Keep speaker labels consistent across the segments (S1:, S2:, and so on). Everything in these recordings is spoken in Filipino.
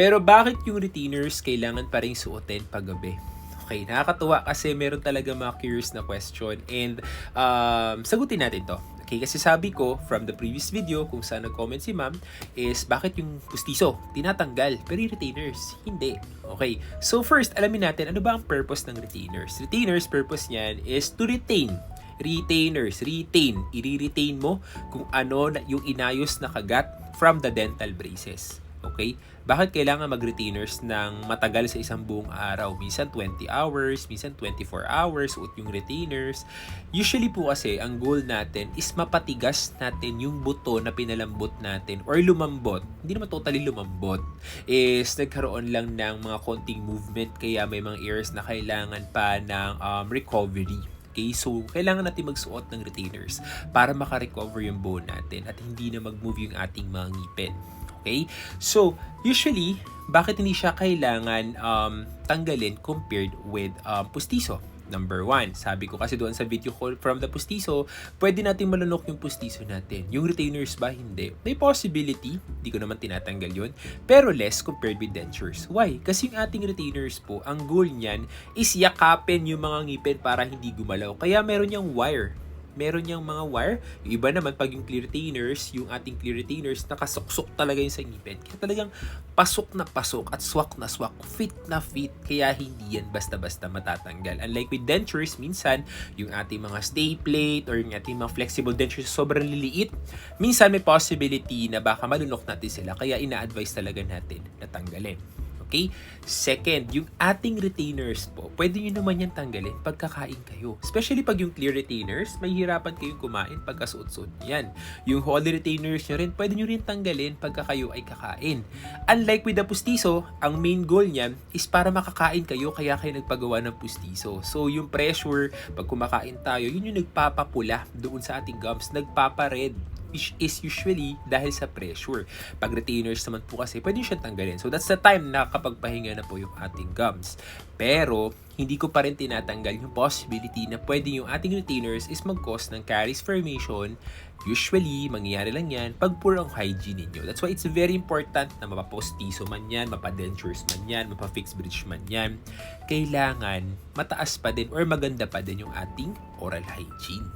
S1: Pero bakit yung retainers kailangan pa rin suotin paggabi? Okay, nakakatuwa kasi meron talaga mga curious na question and um, sagutin natin to. Okay, kasi sabi ko from the previous video kung saan nag-comment si ma'am is bakit yung pustiso tinatanggal pero yung retainers hindi. Okay, so first alamin natin ano ba ang purpose ng retainers. Retainers purpose niyan is to retain retainers, retain, i-retain mo kung ano yung inayos na kagat from the dental braces. Okay? Bakit kailangan mag-retainers ng matagal sa isang buong araw? Minsan 20 hours, minsan 24 hours, suot yung retainers. Usually po kasi, ang goal natin is mapatigas natin yung buto na pinalambot natin or lumambot. Hindi naman totally lumambot. Is nagkaroon lang ng mga konting movement kaya may mga areas na kailangan pa ng um, recovery. Okay, so kailangan natin magsuot ng retainers para makarecover yung bone natin at hindi na mag-move yung ating mga ngipin. Okay? So, usually, bakit hindi siya kailangan um, tanggalin compared with um, pustiso? Number one, sabi ko kasi doon sa video ko from the pustiso, pwede natin malunok yung pustiso natin. Yung retainers ba? Hindi. May possibility, hindi ko naman tinatanggal yun, pero less compared with dentures. Why? Kasi yung ating retainers po, ang goal niyan is yakapin yung mga ngipin para hindi gumalaw. Kaya meron niyang wire meron niyang mga wire. Yung iba naman, pag yung clear retainers, yung ating clear retainers, nakasuksok talaga yung sa ngipin. Kaya talagang pasok na pasok at swak na swak, fit na fit. Kaya hindi yan basta-basta matatanggal. Unlike with dentures, minsan, yung ating mga stay plate or yung ating mga flexible dentures sobrang liliit, minsan may possibility na baka malunok natin sila. Kaya ina-advise talaga natin na tanggalin. Okay? Second, yung ating retainers po, pwede nyo naman yan tanggalin pagkakain kayo. Especially pag yung clear retainers, may hirapan kayong kumain pagkasuot-suot yan. Yung holy retainers nyo rin, pwede nyo rin tanggalin pagka kayo ay kakain. Unlike with the pustiso, ang main goal niyan is para makakain kayo, kaya kayo nagpagawa ng pustiso. So, yung pressure, pag kumakain tayo, yun yung nagpapapula doon sa ating gums, nagpapared which is usually dahil sa pressure. Pag retainers naman po kasi, pwede siyang tanggalin. So, that's the time na kapagpahinga na po yung ating gums. Pero, hindi ko pa rin tinatanggal yung possibility na pwede yung ating retainers is mag-cause ng caries formation. Usually, mangyayari lang yan pag poor ang hygiene ninyo. That's why it's very important na mapapostiso man yan, mapadentures man yan, mapa-fixed bridge man yan. Kailangan mataas pa din or maganda pa din yung ating oral hygiene.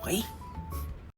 S1: Okay?